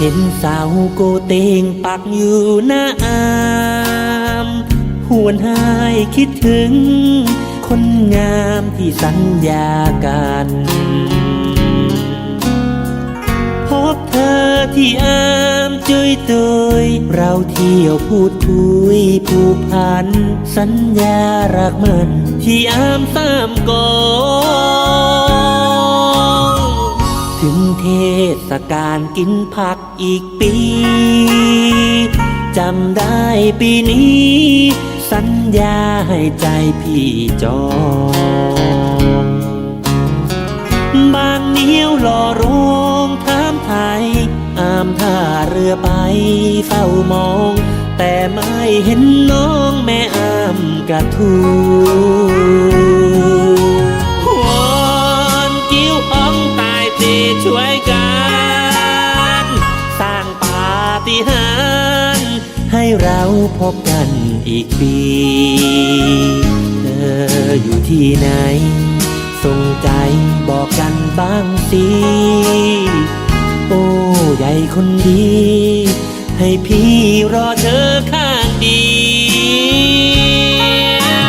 เห็นสาวโกเตงปักอยู่หน้าอามหวนหายคิดถึง คนงามที่สัญญากัน พบเธอที่อามจุยตุยเราเที่ยวพูดคุยผูกพัน สัญญารักมัน ที่อามสามกองถึง เทศกาลกินผักอีกปี จำได้ปีนี้ สัญญาให้ใจพี่จองบางเนี้ยวหล่อโรงถามไทยอามท่าเรือไปเฝ้ามอง แต่ไม่เห็นน้องแม่อามกระทู ฏิหารให้เราพบกันอีกปี เธออยู่ที่ไหน ส่งใจบอกกันบ้างสิ โอ้ใหญ่คนดี ให้พี่รอเธอข้างเดี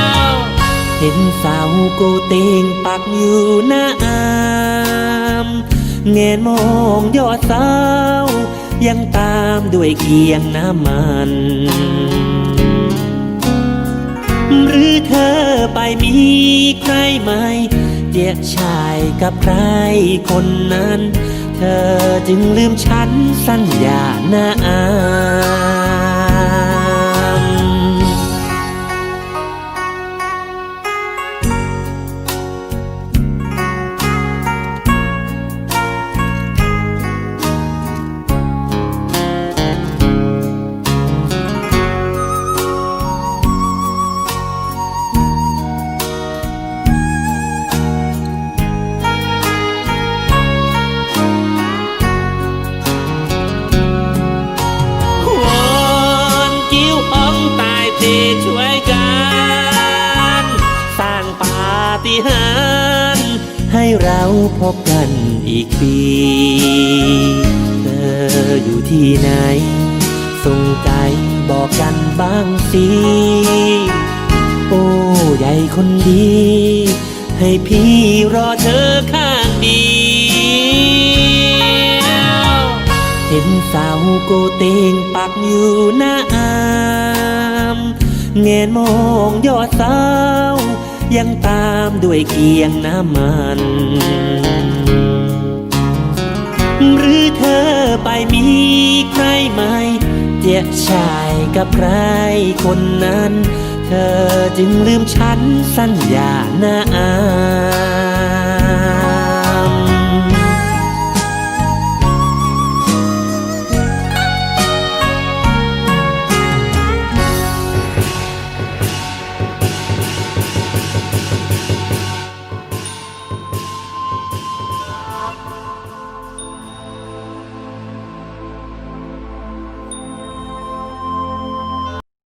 ยวเห็นสาวโกเตงปักอยู่หน้าอามแงนมองยอดสาว ยังตามด้วยเกียงน้ำมัน หรือเธอไปมีใครไหมเดียกชายกับใครคนนั้น เธอจึงลืมฉันสัญญาหน้าอา หาร ให้เราพบกันอีกปี เธออยู่ที่ไหน ส่งใจบอกกันบ้างสิ โอ้ใหญ่คนดี ให้พี่รอเธอข้างเดียวเห็นสาวโกเตงปักอยู่หน้าอามแงนมองยอดสาว ยังตามด้วยเกียงน้ำมัน หรือเธอไปมีใครไหมเจียชายกับใครคนนั้น เธอจึงลืมฉันสัญญาหน้าอา